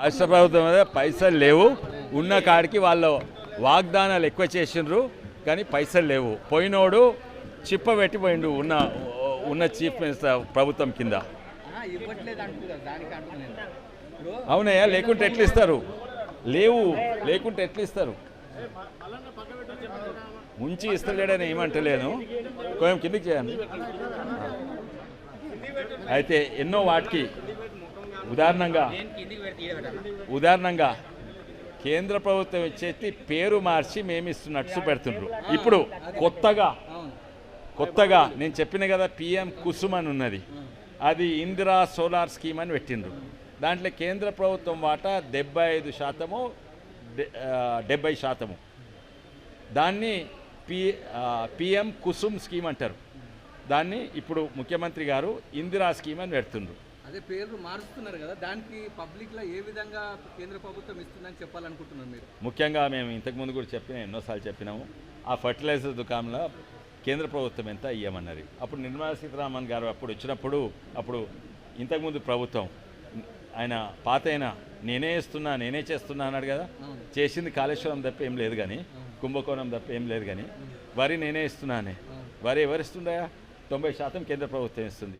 రాష్ట్ర ప్రభుత్వం మీద పైసలు లేవు. ఉన్న కాడికి వాళ్ళు వాగ్దానాలు ఎక్కువ చేసిండ్రు కానీ పైసలు లేవు. పోయినోడు చిప్ప పెట్టిపోయిండు ఉన్న ఉన్న చీఫ్ మినిస్టర్ ప్రభుత్వం కింద. అవునయ్యా లేకుంటే ఎట్లా ఇస్తారు లేవు లేకుంటే ఎట్లా ఇస్తారు ముంచి ఇస్తలేడని ఏమంటలేను. కొంచెం కిందికి చేయండి. అయితే ఎన్నో వాటికి ఉదాహరణంగా ఉదాహరణంగా కేంద్ర ప్రభుత్వం ఇచ్చేసి పేరు మార్చి మేము ఇస్తున్నట్టు చూపెడుతుండ్రు. ఇప్పుడు కొత్తగా కొత్తగా నేను చెప్పిన కదా పిఎం కుసుమ్ అని ఉన్నది. అది ఇందిరా సోలార్ స్కీమ్ అని పెట్టిండ్రు. దాంట్లో కేంద్ర ప్రభుత్వం వాటా డెబ్బై ఐదు శాతము డెబ్బై శాతము. దాన్ని పి పిఎం కుసుమ్ స్కీమ్ అంటారు. దాన్ని ఇప్పుడు ముఖ్యమంత్రి గారు ఇందిరా స్కీమ్ అని పెడుతుండ్రు. అదే పేర్లు మారుస్తున్నారు కదా దానికి పబ్లిక్లో ఏ విధంగా కేంద్ర ప్రభుత్వం ఇస్తుందని చెప్పాలనుకుంటున్నారు మీరు? ముఖ్యంగా మేము ఇంతకుముందు కూడా చెప్పిన ఎన్నోసార్లు చెప్పినాము ఆ ఫర్టిలైజర్ దుకాణంలో కేంద్ర ప్రభుత్వం ఎంత ఇయ్యమన్నది. అప్పుడు నిర్మలా సీతారామన్ గారు అప్పుడు వచ్చినప్పుడు అప్పుడు ఇంతకుముందు ప్రభుత్వం ఆయన పాత అయినా నేనే ఇస్తున్నా నేనే చేస్తున్నా అన్నాడు కదా. చేసింది కాళేశ్వరం తప్ప ఏం లేదు కానీ కుంభకోణం తప్ప ఏం లేదు కానీ వరి నేనే ఇస్తున్నానే వరి ఎవరు ఇస్తుండయా తొంభై శాతం కేంద్ర ప్రభుత్వం ఇస్తుంది.